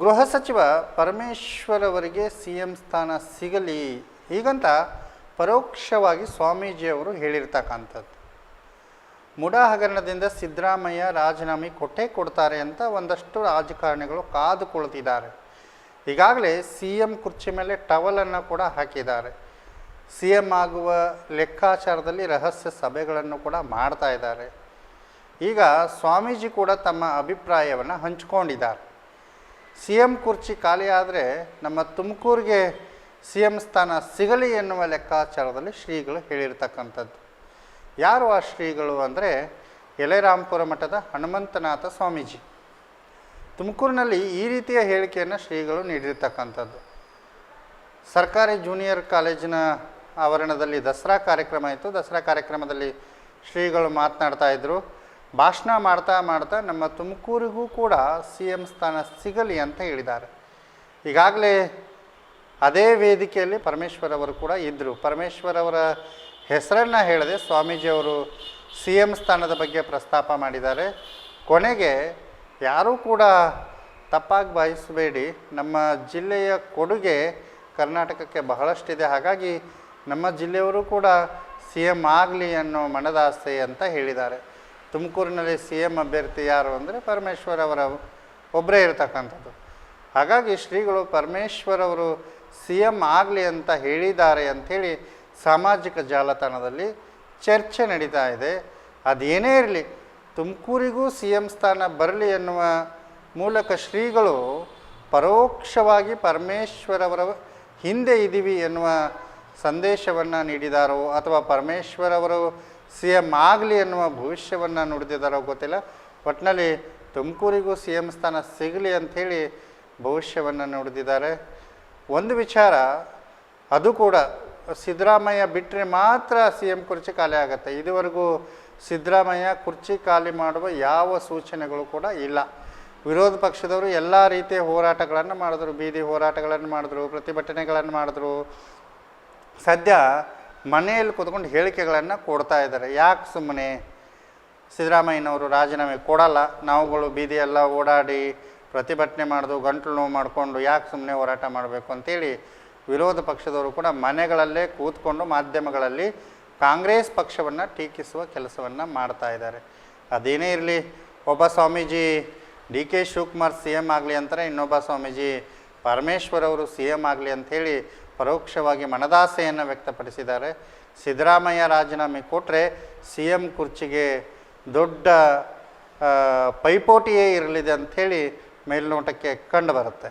ಗೃಹ ಸಚಿವ ಪರಮೇಶ್ವರ್ ಅವರಿಗೆ ಸಿ ಎಂ ಸ್ಥಾನ ಸಿಗಲಿ ಹೀಗಂತ ಪರೋಕ್ಷವಾಗಿ ಸ್ವಾಮೀಜಿಯವರು ಹೇಳಿರ್ತಕ್ಕಂಥದ್ದು. ಮುಡಾ ಹಗರಣದಿಂದ ಸಿದ್ದರಾಮಯ್ಯ ರಾಜೀನಾಮೆ ಕೊಟ್ಟೇ ಕೊಡ್ತಾರೆ ಅಂತ ಒಂದಷ್ಟು ರಾಜಕಾರಣಿಗಳು ಕಾದು ಕುಳಿತಿದ್ದಾರೆ. ಈಗಾಗಲೇ ಸಿ ಎಂ ಕುರ್ಚಿ ಮೇಲೆ ಟವಲನ್ನು ಕೂಡ ಹಾಕಿದ್ದಾರೆ. ಸಿ ಎಂ ಆಗುವ ಲೆಕ್ಕಾಚಾರದಲ್ಲಿ ರಹಸ್ಯ ಸಭೆಗಳನ್ನು ಕೂಡ ಮಾಡ್ತಾ ಇದ್ದಾರೆ. ಈಗ ಸ್ವಾಮೀಜಿ ಕೂಡ ತಮ್ಮ ಅಭಿಪ್ರಾಯವನ್ನು ಹಂಚಿಕೊಂಡಿದ್ದಾರೆ. ಸಿ ಎಂ ಕುರ್ಚಿ ಖಾಲಿ ನಮ್ಮ ತುಮಕೂರಿಗೆ ಸಿ ಎಂ ಸ್ಥಾನ ಸಿಗಲಿ ಎನ್ನುವ ಲೆಕ್ಕಾಚಾರದಲ್ಲಿ ಶ್ರೀಗಳು ಹೇಳಿರ್ತಕ್ಕಂಥದ್ದು. ಯಾರು ಆ ಶ್ರೀಗಳು ಅಂದರೆ? ಎಲೆರಾಂಪುರ ಮಠದ ಹನುಮಂತನಾಥ ಸ್ವಾಮೀಜಿ. ತುಮಕೂರಿನಲ್ಲಿ ಈ ರೀತಿಯ ಹೇಳಿಕೆಯನ್ನು ಶ್ರೀಗಳು ನೀಡಿರ್ತಕ್ಕಂಥದ್ದು. ಸರ್ಕಾರಿ ಜೂನಿಯರ್ ಕಾಲೇಜಿನ ಆವರಣದಲ್ಲಿ ದಸರಾ ಕಾರ್ಯಕ್ರಮ ಇತ್ತು. ದಸರಾ ಕಾರ್ಯಕ್ರಮದಲ್ಲಿ ಶ್ರೀಗಳು ಮಾತನಾಡ್ತಾ ಇದ್ದರು ಭಾಷಣ ಮಾಡ್ತಾ ಮಾಡ್ತಾ ನಮ್ಮ ತುಮಕೂರಿಗೂ ಕೂಡ ಸಿ ಎಂ ಸ್ಥಾನ ಸಿಗಲಿ ಅಂತ ಹೇಳಿದ್ದಾರೆ. ಈಗಾಗಲೇ ಅದೇ ವೇದಿಕೆಯಲ್ಲಿ ಪರಮೇಶ್ವರ್ ಅವರು ಕೂಡ ಇದ್ದರು ಪರಮೇಶ್ವರ್ ಅವರ ಹೆಸರನ್ನು ಹೇಳದೆ ಸ್ವಾಮೀಜಿಯವರು ಸಿ ಎಂ ಸ್ಥಾನದ ಬಗ್ಗೆ ಪ್ರಸ್ತಾಪ ಮಾಡಿದ್ದಾರೆ. ಕೊನೆಗೆ ಯಾರೂ ಕೂಡ ತಪ್ಪಾಗಿ ಬಯಸಬೇಡಿ ನಮ್ಮ ಜಿಲ್ಲೆಯ ಕೊಡುಗೆ ಕರ್ನಾಟಕಕ್ಕೆ ಬಹಳಷ್ಟಿದೆ. ಹಾಗಾಗಿ ನಮ್ಮ ಜಿಲ್ಲೆಯವರು ಕೂಡ ಸಿ ಎಂ ಆಗಲಿ ಅನ್ನೋ ಮನದಾಸೆ ಅಂತ ಹೇಳಿದ್ದಾರೆ. ತುಮಕೂರಿನಲ್ಲಿ ಸಿ ಎಂ ಅಭ್ಯರ್ಥಿ ಯಾರು ಅಂದರೆ ಪರಮೇಶ್ವರ್ ಅವರ ಒಬ್ಬರೇ ಇರತಕ್ಕಂಥದ್ದು. ಹಾಗಾಗಿ ಶ್ರೀಗಳು ಪರಮೇಶ್ವರ್ ಅವರು ಸಿ ಎಂ ಆಗಲಿ ಅಂತ ಹೇಳಿದ್ದಾರೆ ಅಂಥೇಳಿ ಸಾಮಾಜಿಕ ಜಾಲತಾಣದಲ್ಲಿ ಚರ್ಚೆ ನಡೀತಾ ಇದೆ. ಅದೇನೇ ಇರಲಿ, ತುಮಕೂರಿಗೂ ಸಿ ಎಂ ಸ್ಥಾನ ಬರಲಿ ಎನ್ನುವ ಮೂಲಕ ಶ್ರೀಗಳು ಪರೋಕ್ಷವಾಗಿ ಪರಮೇಶ್ವರವರ ಹಿಂದೆ ಇದ್ದೀವಿ ಎನ್ನುವ ಸಂದೇಶವನ್ನು ನೀಡಿದಾರೋ ಅಥವಾ ಪರಮೇಶ್ವರ್ ಅವರು ಸಿ ಎಂ ಆಗಲಿ ಎನ್ನುವ ಭವಿಷ್ಯವನ್ನು ನುಡಿದಿದ್ದಾರೋ ಗೊತ್ತಿಲ್ಲ. ಒಟ್ಟಿನಲ್ಲಿ ತುಮಕೂರಿಗೂ ಸಿ ಎಂ ಸ್ಥಾನ ಸಿಗಲಿ ಅಂಥೇಳಿ ಭವಿಷ್ಯವನ್ನು ನುಡಿದಿದ್ದಾರೆ. ಒಂದು ವಿಚಾರ, ಅದು ಕೂಡ ಸಿದ್ದರಾಮಯ್ಯ ಬಿಟ್ಟರೆ ಮಾತ್ರ ಸಿ ಎಂ ಕುರ್ಚಿ ಖಾಲಿ ಆಗುತ್ತೆ. ಇದುವರೆಗೂ ಸಿದ್ದರಾಮಯ್ಯ ಕುರ್ಚಿ ಖಾಲಿ ಮಾಡುವ ಯಾವ ಸೂಚನೆಗಳು ಕೂಡ ಇಲ್ಲ. ವಿರೋಧ ಪಕ್ಷದವರು ಎಲ್ಲ ರೀತಿಯ ಹೋರಾಟಗಳನ್ನು ಮಾಡಿದ್ರು. ಬೀದಿ ಹೋರಾಟಗಳನ್ನು ಮಾಡಿದ್ರು, ಪ್ರತಿಭಟನೆಗಳನ್ನು ಮಾಡಿದ್ರು. ಸದ್ಯ ಮನೆಯಲ್ಲಿ ಕೂತ್ಕೊಂಡು ಹೇಳಿಕೆಗಳನ್ನು ಕೊಡ್ತಾ ಇದ್ದಾರೆ. ಯಾಕೆ ಸುಮ್ಮನೆ ಸಿದ್ದರಾಮಯ್ಯನವರು ರಾಜೀನಾಮೆ ಕೊಡಲ್ಲ. ನಾವುಗಳು ಬೀದಿಯೆಲ್ಲ ಓಡಾಡಿ ಪ್ರತಿಭಟನೆ ಮಾಡೋದು, ಗಂಟಲು ನೋವು ಮಾಡಿಕೊಂಡು ಯಾಕೆ ಸುಮ್ಮನೆ ಹೋರಾಟ ಮಾಡಬೇಕು ಅಂತೇಳಿ ವಿರೋಧ ಪಕ್ಷದವರು ಕೂಡ ಮನೆಗಳಲ್ಲೇ ಕೂತ್ಕೊಂಡು ಮಾಧ್ಯಮಗಳಲ್ಲಿ ಕಾಂಗ್ರೆಸ್ ಪಕ್ಷವನ್ನು ಟೀಕಿಸುವ ಕೆಲಸವನ್ನು ಮಾಡ್ತಾ ಇದ್ದಾರೆ. ಅದೇನೇ ಇರಲಿ, ಒಬ್ಬ Swamiji D K Shivakumar C M ಆಗಲಿ ಅಂತಾರೆ ಇನ್ನೊಬ್ಬ ಸ್ವಾಮೀಜಿ ಪರಮೇಶ್ವರ್ ಅವರು ಸಿ ಎಂ ಆಗಲಿ ಅಂಥೇಳಿ ಪರೋಕ್ಷವಾಗಿ ಮನದಾಸೆಯನ್ನು ವ್ಯಕ್ತಪಡಿಸಿದ್ದಾರೆ. ಸಿದ್ದರಾಮಯ್ಯ ರಾಜೀನಾಮೆ ಕೊಟ್ಟರೆ ಸಿ ಎಂ ಕುರ್ಚಿಗೆ ದೊಡ್ಡ ಪೈಪೋಟಿಯೇ ಇರಲಿದೆ ಅಂಥೇಳಿ ಮೇಲ್ನೋಟಕ್ಕೆ ಕಂಡು ಬರುತ್ತೆ.